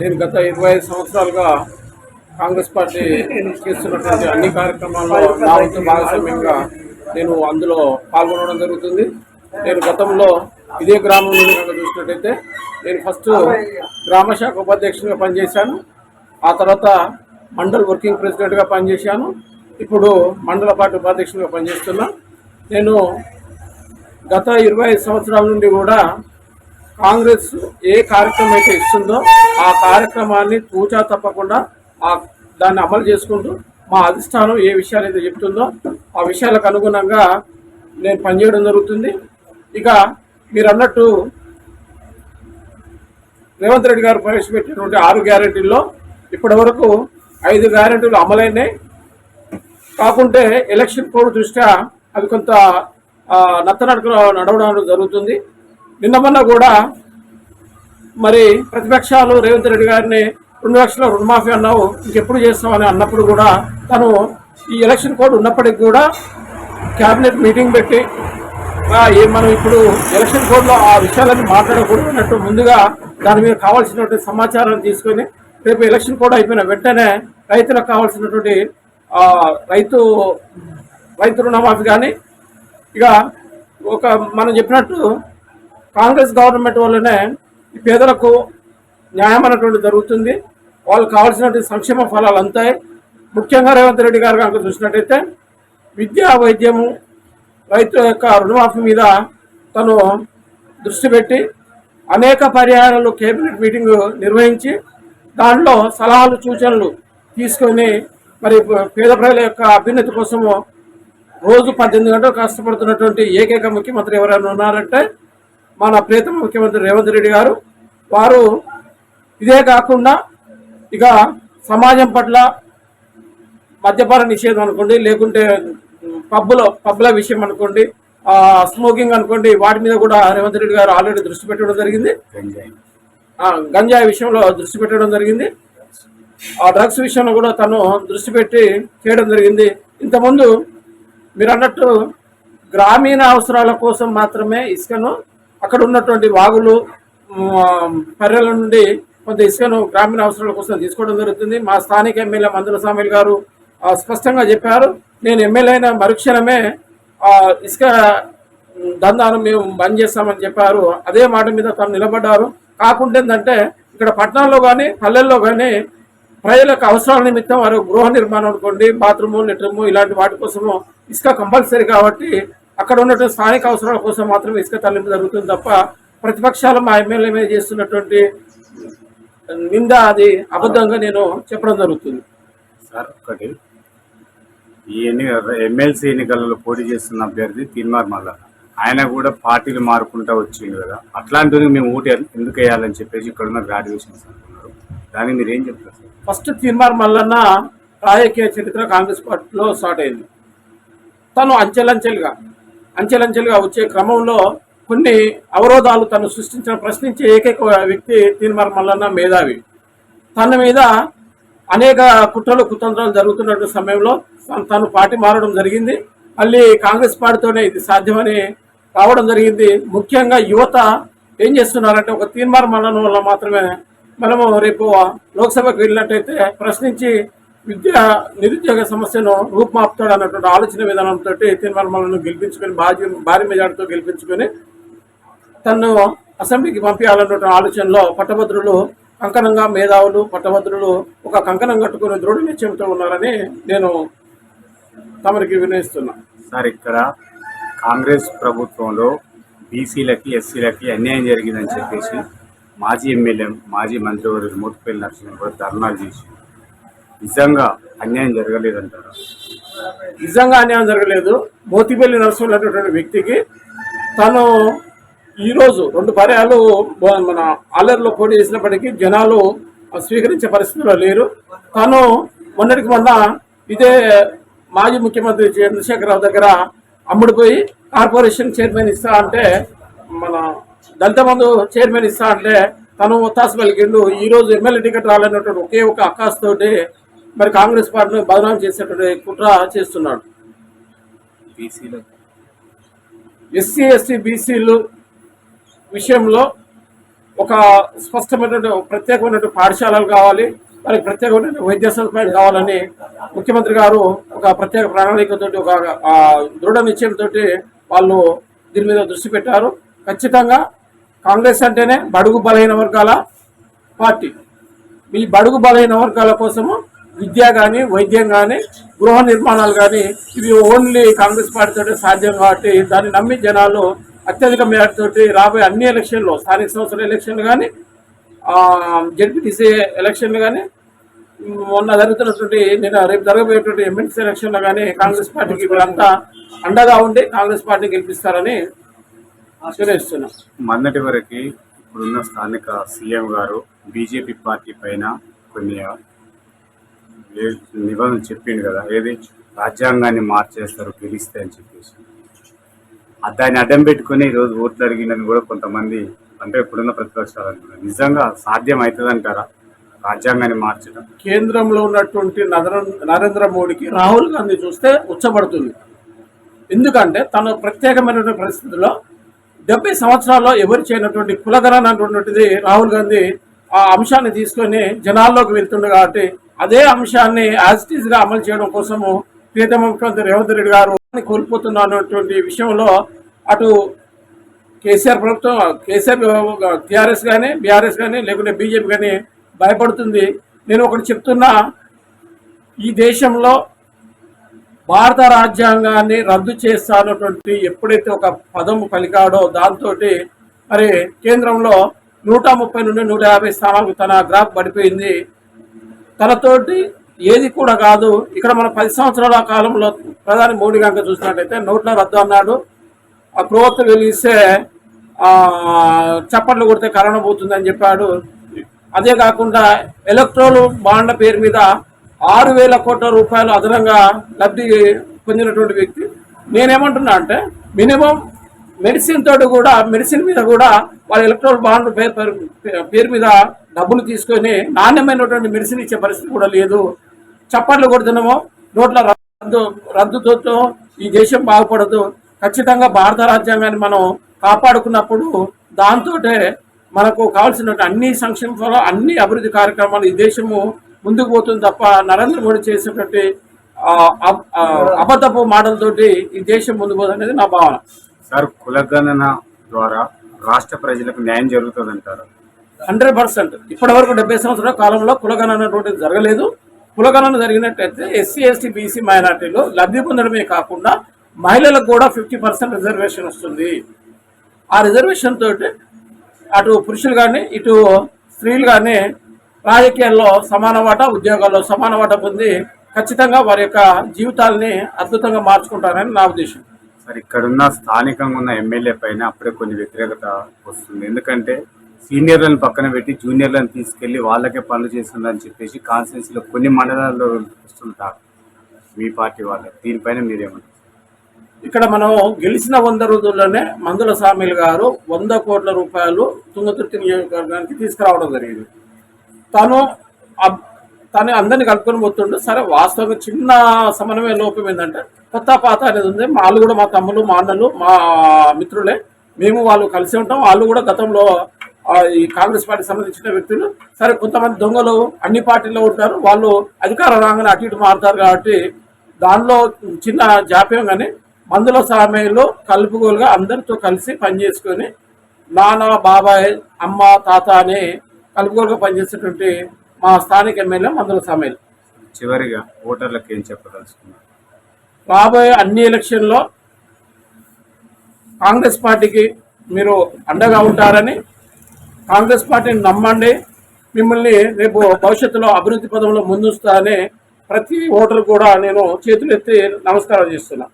నేను గత ఇరవై ఐదు సంవత్సరాలుగా కాంగ్రెస్ పార్టీ చేస్తున్నటువంటి అన్ని కార్యక్రమాల్లో నా వంతు భాగస్వామ్యంగా నేను అందులో పాల్గొనడం జరుగుతుంది. నేను గతంలో ఇదే గ్రామం నుండి కనుక చూసినట్టయితే నేను ఫస్ట్ గ్రామశాఖ ఉపాధ్యక్షుడిగా ఉపాధ్యక్షునిగా పనిచేశాను. ఆ తర్వాత మండల్ వర్కింగ్ ప్రెసిడెంట్గా పనిచేశాను. ఇప్పుడు మండల పార్టీ ఉపాధ్యక్షునిగా పనిచేస్తున్నా. నేను గత ఇరవై ఐదు సంవత్సరాల నుండి కూడా కాంగ్రెస్ ఏ కార్యక్రమం అయితే ఇస్తుందో ఆ కార్యక్రమాన్ని తూచా తప్పకుండా ఆ దాన్ని అమలు చేసుకుంటూ మా అధిష్టానం ఏ విషయాలు అయితే చెప్తుందో ఆ విషయాలకు అనుగుణంగా నేను పనిచేయడం జరుగుతుంది. ఇక మీరు అన్నట్టు రేవంత్ రెడ్డి గారు ప్రవేశపెట్టినటువంటి ఆరు గ్యారెంటీల్లో ఇప్పటి వరకు ఐదు గ్యారెంటీలు అమలైనాయి. కాకుంటే ఎలక్షన్ కోడ్ దృష్ట్యా అవి కొంత నత్తనడక నడవడం జరుగుతుంది. నిన్న మొన్న కూడా మరి ప్రతిపక్షాలు రేవంత్ రెడ్డి గారిని రెండు లక్షల రుణమాఫీ అన్నావు ఇంకెప్పుడు చేస్తామని అన్నప్పుడు కూడా తను ఈ ఎలక్షన్ కోడ్ ఉన్నప్పటికీ కూడా క్యాబినెట్ మీటింగ్ పెట్టి ఏ మనం ఇప్పుడు ఎలక్షన్ కోడ్లో ఆ విషయాలన్నీ మాట్లాడకూడదు అన్నట్టు ముందుగా దాని మీద కావాల్సినటువంటి సమాచారం తీసుకొని రేపు ఎలక్షన్ కోడ్ అయిపోయిన వెంటనే రైతులకు కావాల్సినటువంటి రైతు రైతు రుణమాఫీ కానీ ఇక ఒక మనం చెప్పినట్టు కాంగ్రెస్ గవర్నమెంట్ వల్లనే ఈ పేదలకు న్యాయం అనేటువంటి జరుగుతుంది. వాళ్ళకి కావాల్సినటువంటి సంక్షేమ ఫలాలు అంతాయి ముఖ్యంగా రేవంత్ రెడ్డి గారు కనుక చూసినట్టయితే విద్యా వైద్యము రైతు యొక్క రుణమాఫీ మీద తను దృష్టి పెట్టి అనేక పర్యాయాలు కేబినెట్ మీటింగ్ నిర్వహించి దానిలో సలహాలు సూచనలు తీసుకొని మరి పేద ప్రజల యొక్క అభ్యున్నతి కోసము రోజు పద్దెనిమిది గంటలు కష్టపడుతున్నటువంటి ఏకైక ముఖ్యమంత్రి ఎవరైనా ఉన్నారంటే మన ప్రీతమ ముఖ్యమంత్రి రేవంత్ రెడ్డి గారు వారు ఇదే కాకుండా ఇక సమాజం పట్ల మద్యపాన నిషేధం అనుకోండి లేకుంటే పబ్బులో పబ్బుల విషయం అనుకోండి స్మోకింగ్ అనుకోండి వాటి మీద కూడా రేవంత్ రెడ్డి గారు ఆల్రెడీ దృష్టి పెట్టడం జరిగింది. గంజాయి విషయంలో దృష్టి పెట్టడం జరిగింది. ఆ డ్రగ్స్ విషయంలో కూడా తను దృష్టి పెట్టి చేయడం జరిగింది. ఇంతకుముందు మీరు అన్నట్టు గ్రామీణ అవసరాల కోసం మాత్రమే ఇసుకను అక్కడ ఉన్నటువంటి వాగులు పర్రెల నుండి కొంత ఇసుకను గ్రామీణ అవసరాల కోసం తీసుకోవడం జరుగుతుంది. మా స్థానిక ఎమ్మెల్యే మందుల సామిల్ గారు స్పష్టంగా చెప్పారు. నేను ఎమ్మెల్యే అయిన మరుక్షణమే ఇసుక దందాను మేము బంద్ చేస్తామని చెప్పారు. అదే మాట మీద తను నిలబడ్డారు. కాకుండా ఏంటంటే ఇక్కడ పట్టణాల్లో కానీ పల్లెల్లో కానీ ప్రజలకు అవసరాల నిమిత్తం వారు గృహ నిర్మాణం అనుకోండి బాత్రూము లెట్రూము ఇలాంటి వాటి కోసము ఇసుక కంపల్సరీ కాబట్టి అక్కడ ఉన్నటువంటి స్థానిక అవసరాల కోసం మాత్రమే ఇసుక తరలింపు జరుగుతుంది తప్ప ప్రతిపక్షాలు మా ఎమ్మెల్యే మీద చేస్తున్నటువంటి నింద అది అబద్ధంగా నేను చెప్పడం జరుగుతుంది. సార్ ఒకటి. ఈ ఎన్ని ఎమ్మెల్సీ ఎన్నికలలో పోటీ చేస్తున్న అభ్యర్థి తిన్మార్ మల్ల. ఆయన కూడా పార్టీలు మారుకుంటా వచ్చిండు కదా. అట్లాంటిది మేము ఊటి ఎందుకు వేయాలని చెప్పేసి ఇక్కడ ఉన్న గ్రాడ్యుయేషన్స్ అనుకున్నారు దానికి మీరు ఏం చెప్తారు సార్? ఫస్ట్ తీర్మార్ మల్లన్న రాజకీయ చరిత్ర కాంగ్రెస్ పార్టీలో స్టార్ట్ అయింది. తను అంచెలంచెలుగా అంచెలంచెలుగా వచ్చే క్రమంలో కొన్ని అవరోధాలు తను సృష్టించిన ప్రశ్నించే ఏకైక వ్యక్తి తీర్మార్ మల్లన్న మేధావి. తన మీద అనేక కుట్రలు కుతంత్రాలు జరుగుతున్నటువంటి సమయంలో తను- పార్టీ మారడం జరిగింది. మళ్ళీ కాంగ్రెస్ పార్టీతోనే ఇది సాధ్యమని రావడం జరిగింది. ముఖ్యంగా యువత ఏం చేస్తున్నారంటే ఒక తీర్మార్ మల్లన వల్ల మాత్రమే మనము రేపు లోక్సభకు వెళ్ళినట్టయితే ప్రశ్నించి విద్య నిరుద్యోగ సమస్యను రూపుమాపుతాడు అన్నటువంటి ఆలోచన విధానంతో తీర్మార్ గెలిపించుకొని భారీ భారీ మెజార్టీతో గెలిపించుకొని తను అసెంబ్లీకి పంపించాలన్నటువంటి ఆలోచనలో పట్టభద్రులు కంకణంగా మేధావులు పట్టభద్రులు ఒక కంకణం కట్టుకుని దృఢ నిశ్చయంతో ఉన్నారని నేను తమరికి వినయిస్తున్నా సార్ ఇక్కడ కాంగ్రెస్ ప్రభుత్వంలో బీసీలకి ఎస్సీలకి అన్యాయం జరిగిందని చెప్పేసి మాజీ ఎమ్మెల్యే మాజీ మంత్రివర్యులు మోటుపల్లి నరసింహ కూడా ధర్నాలు చేసి నిజంగా అన్యాయం జరగలేదంటారు? నిజంగా అన్యాయం జరగలేదు. మోతిపల్లి నరసింహులు అనేటువంటి వ్యక్తికి తను ఈరోజు రెండు పర్యాలు మన ఆలర్లో పోటీ చేసినప్పటికీ జనాలు స్వీకరించే పరిస్థితిలో లేరు. తను మొన్నటికి మొన్న ఇదే మాజీ ముఖ్యమంత్రి చంద్రశేఖరరావు దగ్గర అమ్ముడిపోయి కార్పొరేషన్ చైర్మన్ ఇస్తా అంటే మన దళిత బంధు చైర్మన్ ఇస్తా అంటే తను ఒత్తాసు పలికిండు. ఈరోజు ఎమ్మెల్యే టికెట్ రాలన్నటువంటి ఒకే ఒక అక్కాస్తోటి మరి కాంగ్రెస్ పార్టీని బదనాం చేసేటువంటి కుట్ర చేస్తున్నాడు. బీసీలకు ఎస్సీ ఎస్టీ బీసీలు విషయంలో ఒక స్పష్టమైనటువంటి ప్రత్యేకమైనటువంటి పాఠశాలలు కావాలి వారికి ప్రత్యేకమైన వైద్య సదుపాయాలు కావాలని ముఖ్యమంత్రి గారు ఒక ప్రత్యేక ప్రణాళికతోటి ఒక దృఢ నిశ్చయంతో వాళ్ళు దీని మీద దృష్టి పెట్టారు. ఖచ్చితంగా కాంగ్రెస్ అంటేనే బడుగు బలహీన వర్గాల పార్టీ. ఈ బడుగు బలహీన వర్గాల కోసము విద్య కానీ వైద్యం కానీ గృహ నిర్మాణాలు కానీ ఇవి ఓన్లీ కాంగ్రెస్ పార్టీతో సాధ్యం కాబట్టి దాన్ని నమ్మి జనాలు అత్యధిక మేరతోటి రాబోయే అన్ని ఎలక్షన్లు స్థానిక సంస్థల ఎలక్షన్లు కానీ జడ్పీటీసీ ఎలక్షన్లు కానీ మొన్న జరుగుతున్నటువంటి నేను రేపు జరగబోయేటువంటి ఎమ్మెల్సీ ఎలక్షన్లో కానీ కాంగ్రెస్ పార్టీకి వీళ్ళంతా అండగా ఉండి కాంగ్రెస్ పార్టీ గెలిపిస్తారని ఆశీర్వదిస్తున్నాం మొన్నటి వరకు ఇప్పుడున్న స్థానిక సీఎం గారు బీజేపీ పార్టీ పైన కొన్ని నిబంధన నిబంధనలు చెప్పిండు కదా ఏది? రాజ్యాంగాన్ని మార్చేస్తారు పిలిస్తే అని చెప్పేసి. దాన్ని అడ్డం పెట్టుకుని ఈరోజు ఓట్లు అడిగిందని కూడా కొంతమంది అంటే ఇప్పుడున్న ప్రతిపక్షాలు అంటున్నారు నిజంగా సాధ్యం అవుతుంది అంటారా రాజ్యాంగాన్ని మార్చడం? కేంద్రంలో ఉన్నటువంటి నరేంద్ర నరేంద్ర మోడీకి రాహుల్ గాంధీ చూస్తే ఉచ్చబడుతుంది. ఎందుకంటే తన ప్రత్యేకమైన పరిస్థితుల్లో డెబ్బై సంవత్సరాల్లో ఎవరు చేయనటువంటి కులగణన అటువంటిది రాహుల్ గాంధీ ఆ అంశాన్ని తీసుకొని జనాల్లోకి వెళ్తుండే కాబట్టి అదే అంశాన్ని యాజ్గా అమలు చేయడం కోసము ప్రియతమ ముఖ్యమంత్రి రేవంత్ రెడ్డి గారు కోల్పోతున్న విషయంలో అటు కేసీఆర్ ప్రభుత్వం కేసీఆర్ టీఆర్ఎస్ కానీ బీఆర్ఎస్ కానీ లేకుంటే బీజేపీ కానీ భయపడుతుంది. నేను ఒకటి చెప్తున్నా ఈ దేశంలో భారత రాజ్యాంగాన్ని రద్దు చేస్తానటువంటి ఎప్పుడైతే ఒక పదము పలికాడో దాంతో మరి కేంద్రంలో నూట ముప్పై నుండి నూట యాభై స్థానాలకు తన గ్రాఫ్ పడిపోయింది. తనతోటి ఏది కూడా కాదు. ఇక్కడ మన పది సంవత్సరాల కాలంలో ప్రధాని మోడీ కనుక చూసినట్టయితే నోట్ల రద్దు అన్నాడు. ఆ క్రోత్ వెలిగిస్తే చప్పట్లు కొడితే కరోనా పోతుందని చెప్పాడు. అదే కాకుండా ఎలక్ట్రోల్ బాండ్ల పేరు మీద ఆరు వేల కోట్ల రూపాయలు అదనంగా లబ్ధి పొందినటువంటి వ్యక్తి. నేనేమంటున్నా అంటే మినిమం మెడిసిన్ తోటి కూడా మెడిసిన్ మీద కూడా వాళ్ళ ఎలక్ట్రోల్ బాండ్ పేరు పేరు- పేరు మీద డబ్బులు తీసుకొని నాణ్యమైనటువంటి మెడిసిన్ ఇచ్చే పరిస్థితి కూడా లేదు. చప్పట్లు కొడుతున్నాము నోట్ల రద్దు రద్దుతో ఈ దేశం బాగుపడదు. ఖచ్చితంగా భారత రాజ్యాంగాన్ని మనం కాపాడుకున్నప్పుడు దాంతో మనకు కావాల్సిన అన్ని సంక్షేమాలు అన్ని అభివృద్ధి కార్యక్రమాలు ఈ దేశము ముందుకు పోతుంది తప్ప నరేంద్ర మోడీ చేసేటువంటి అబద్ధపు మాటలతోటి ఈ దేశం ముందు పోదనేది అనేది నా భావన. సార్ కులగణన ద్వారా రాష్ట్ర ప్రజలకు న్యాయం జరుగుతుంది అంటారు హండ్రెడ్ పర్సెంట్. ఇప్పటి వరకు డెబ్బై సంవత్సరాల కాలంలో కులగణన జరగలేదు. కులగణన జరిగినట్టయితే ఎస్సీ ఎస్టీ బీసీ మైనార్టీలు లబ్ధి పొందడమే కాకుండా మహిళలకు కూడా ఫిఫ్టీ పర్సెంట్ రిజర్వేషన్ వస్తుంది. ఆ రిజర్వేషన్ తోటి అటు పురుషులు కానీ ఇటు స్త్రీలు కానీ రాజకీయాల్లో సమాన వాటా ఉద్యోగాల్లో సమాన వాటా పొంది ఖచ్చితంగా వారి యొక్క జీవితాలని అద్భుతంగా మార్చుకుంటారని నా ఉద్దేశం. సార్ ఇక్కడున్న స్థానికంగా ఉన్న ఎమ్మెల్యే పైన అప్పుడే కొన్ని వ్యతిరేకత వస్తుంది. ఎందుకంటే సీనియర్లను పక్కన పెట్టి జూనియర్లను తీసుకెళ్ళి వాళ్ళకే పనులు చేస్తుందని చెప్పేసి కాన్స్టిట్యూన్సీలో కొన్ని మండలాల్లో వస్తుంటారు మీ పార్టీ వాళ్ళు. దీనిపైన మీరేమంటారు? ఇక్కడ మనం గెలిచిన వంద రోజుల్లోనే మందుల స్వామిలు గారు వంద కోట్ల రూపాయలు తుంగతుర్తి నియోజకవర్గానికి తీసుకురావడం జరిగింది. తను తను అందరిని కలుపుకొని పోతుండే. సరే వాస్తవంగా చిన్న సమన్వయ లోపం ఏంటంటే కొత్త పాత అనేది ఉంది. వాళ్ళు కూడా మా తమ్ములు మా అన్నలు మా మిత్రులే. మేము వాళ్ళు కలిసి ఉంటాం. వాళ్ళు కూడా గతంలో ఈ కాంగ్రెస్ పార్టీకి సంబంధించిన వ్యక్తులు. సరే కొంతమంది దొంగలు అన్ని పార్టీల్లో ఉంటారు. వాళ్ళు అధికార రాగానే అటు ఇటు మారుతారు కాబట్టి దానిలో చిన్న జాప్యం కానీ మందుల సమయంలో కలుపుగోలుగా అందరితో కలిసి పనిచేసుకొని నాన్న బాబాయ్ అమ్మ తాత అని కలుపుగోలుగా పనిచేసేటువంటి మా స్థానిక ఎమ్మెల్యే మందుల సామయ్యలు చివరిగా ఓటర్లకు ఏం చెప్పదలుచుకున్నారు? రాబోయే అన్ని ఎలక్షన్లో కాంగ్రెస్ పార్టీకి మీరు అండగా ఉంటారని కాంగ్రెస్ పార్టీని నమ్మండి. మిమ్మల్ని రేపు భవిష్యత్తులో అభివృద్ధి పదంలో ముందుస్తారని ప్రతి ఓటరు కూడా నేను చేతులెత్తి నమస్కారం చేస్తున్నా.